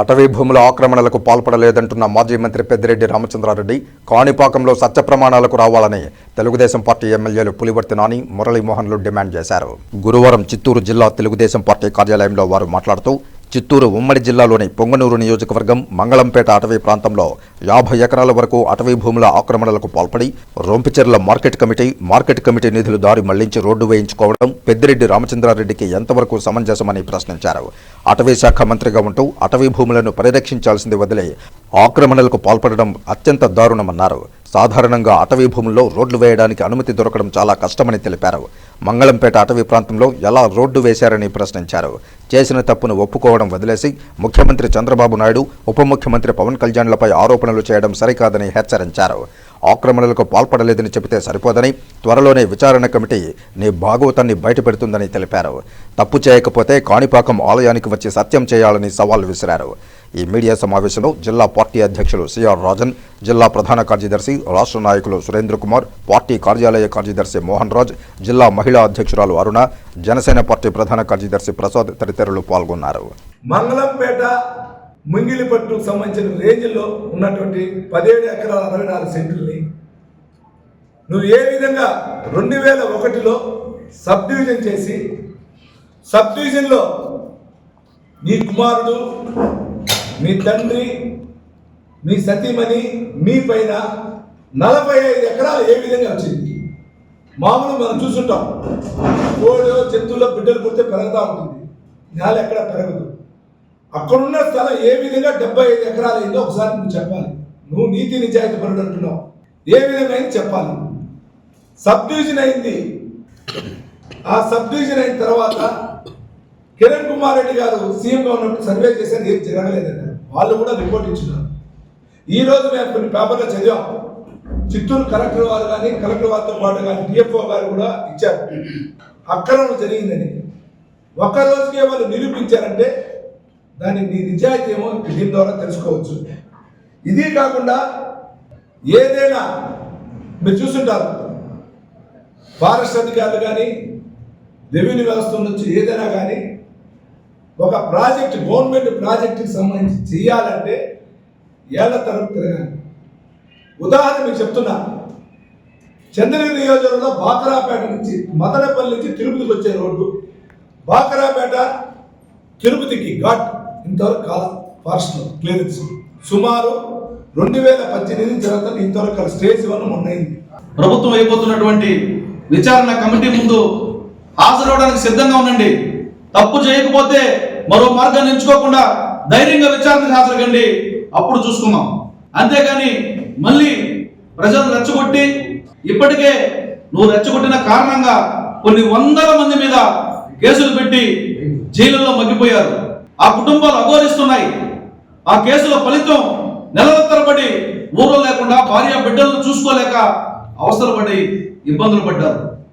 అటవీ భూముల ఆక్రమణలకు పాల్పడలేదంటున్న మాజీ మంత్రి పెద్దిరెడ్డి రామచంద్రారెడ్డి కాణిపాకంలో సత్య ప్రమాణాలకు రావాలని తెలుగుదేశం పార్టీ ఎమ్మెల్యేలు పులివర్తి నాని మురళీమోహన్లు డిమాండ్ చేశారు. గురువారం చిత్తూరు జిల్లా తెలుగుదేశం పార్టీ కార్యాలయంలో వారు మాట్లాడుతూ చిత్తూరు ఉమ్మడి జిల్లాలోని పొంగనూరు నియోజకవర్గం మంగళంపేట అటవీ ప్రాంతంలో యాభై ఎకరాల వరకు అటవీ భూముల ఆక్రమణలకు పాల్పడి Rompicherla market committee market committee నిధులు దారి మళ్ళించి రోడ్డు వేయించుకోవడం పెద్దిరెడ్డి రామచంద్రారెడ్డికి ఎంతవరకు సమంజసమని ప్రశ్నించారు. అటవీ శాఖ మంత్రిగా ఉంటూ అటవీ భూములను పరిరక్షించాల్సింది వదిలే ఆక్రమణలకు పాల్పడడం అత్యంత దారుణమన్నారు. సాధారణంగా అటవీ భూముల్లో రోడ్లు వేయడానికి అనుమతి దొరకడం చాలా కష్టమని తెలిపారు. మంగళంపేట అటవీ ప్రాంతంలో ఎలా రోడ్డు వేశారని ప్రశ్నించారు. చేసిన తప్పును ఒప్పుకోవడం వదిలేసి ముఖ్యమంత్రి చంద్రబాబు నాయుడు ఉప ముఖ్యమంత్రి పవన్ కళ్యాణ్లపై ఆరోపణలు చేయడం సరికాదని హెచ్చరించారు. ఆక్రమణలకు పాల్పడలేదని చెబితే సరిపోదని త్వరలోనే విచారణ కమిటీ నీ భాగవతాన్ని బయటపెడుతుందని తెలిపారు. తప్పు చేయకపోతే కాణిపాకం ఆలయానికి వచ్చి సత్యం చేయాలని సవాల్ విసిరారు. ఈ మీడియా సమావేశంలో జిల్లా పార్టీ అధ్యక్షులు సిఆర్ రాజన్ జిల్లా ప్రధాన కార్యదర్శి రాష్ట్ర నాయకులు సురేంద్ర కుమార్ పార్టీ కార్యాలయ కార్యదర్శి మోహన్ రాజ్ జిల్లా మహిళా అధ్యక్షురాలు అరుణ జనసేన పార్టీ ప్రధాన కార్యదర్శి ప్రసాద్ తదితరులు పాల్గొన్నారు. మంగళంపేట ముంగిలిపట్టుకు సంబంధించిన రేంజ్లో ఉన్నటువంటి పదిహేడు ఎకరాల అరవై నాలుగు సెంటుల్ని నువ్వు ఏ విధంగా రెండు వేల ఒకటిలో సబ్ డివిజన్ చేసి సబ్ డివిజన్లో నీ కుమారుడు మీ తండ్రి మీ సతీమణి మీ పైన నలభై ఐదు ఎకరాలు ఏ విధంగా వచ్చింది? మామూలు మనం చూసుంటాం కోడో జంతువుల బిడ్డలు పుడితే పెరుగుతూ ఉంటుంది. నేల ఎక్కడ పెరగదు. అక్కడున్న స్థలం ఏ విధంగా డెబ్బై ఐదు ఎకరాలు అయిందో ఒకసారి నువ్వు చెప్పాలి. నువ్వు నీతి నిజాయితీ పరుడు అంటున్నావు. ఏ విధంగా అయింది చెప్పాలి. సబ్ డివిజన్ అయింది. ఆ సబ్ డివిజన్ అయిన తర్వాత కిరణ్ కుమార్ రెడ్డి గారు సీఎంగా ఉన్నప్పుడు సర్వే చేశారు ఏం జరగలేదన్నారు వాళ్ళు కూడా రిపోర్ట్ ఇచ్చినారు. ఈ రోజు మేము కొన్ని పేపర్లో చదివాం. చిత్తూరు కలెక్టర్ వారు కానీ కలెక్టర్ వారితో పాటు కానీ డిఎఫ్ఓ గారు కూడా ఇచ్చారు. అక్రమం జరిగిందని. ఒక్క రోజుకే వాళ్ళు నిరూపించారంటే దాని నీ నిజాయితీ ఏమో దీని ద్వారా తెలుసుకోవచ్చు. ఇది కాకుండా ఏదైనా మీరు చూస్తుంటారు ఫారెస్ట్ అధికారులు కానీ రెవెన్యూ వ్యవస్థ నుంచి ఏదైనా కానీ ఒక ప్రాజెక్ట్ గవర్నమెంట్ ప్రాజెక్టుకి సంబంధించి చేయాలంటే ఏళ్ళ తరపు తిరగాలి. ఉదాహరణ మీకు చెప్తున్నా చంద్రగిరి నియోజకవర్గంలో బాకరాపేట నుంచి మదనపల్లి నుంచి తిరుపతికి వచ్చే రోడ్డు. బాకరాపేట తిరుపతికి ఘాట్. ఇంతవరకు కాదు ఫారెస్ట్లో క్లియరెన్స్ సుమారు రెండు వేల పద్దెనిమిది తర్వాత ఇంతవరకు స్టేజ్ వన్ ఉన్నాయి ప్రభుత్వం అయిపోతున్నటువంటి విచారణ కమిటీ ముందు హాజరవడానికి సిద్ధంగా ఉండండి. తప్పు చేయకపోతే మరో మార్గాన్ని ఎంచుకోకుండా ధైర్యంగా విచారణకు హాజరుగండి. అప్పుడు చూసుకుందాం. అంతేగాని మళ్ళీ ప్రజలు రెచ్చగొట్టి ఇప్పటికే నువ్వు రెచ్చగొట్టిన కారణంగా కొన్ని వందల మంది మీద కేసులు పెట్టి జైలులో మగ్గిపోయారు. ఆ కుటుంబాలు అఘోరిస్తున్నాయి. ఆ కేసుల ఫలితం నెలల తరబడి ఊరు లేకుండా భార్య బిడ్డలను చూసుకోలేక అవసరపడి ఇబ్బందులు పడ్డారు.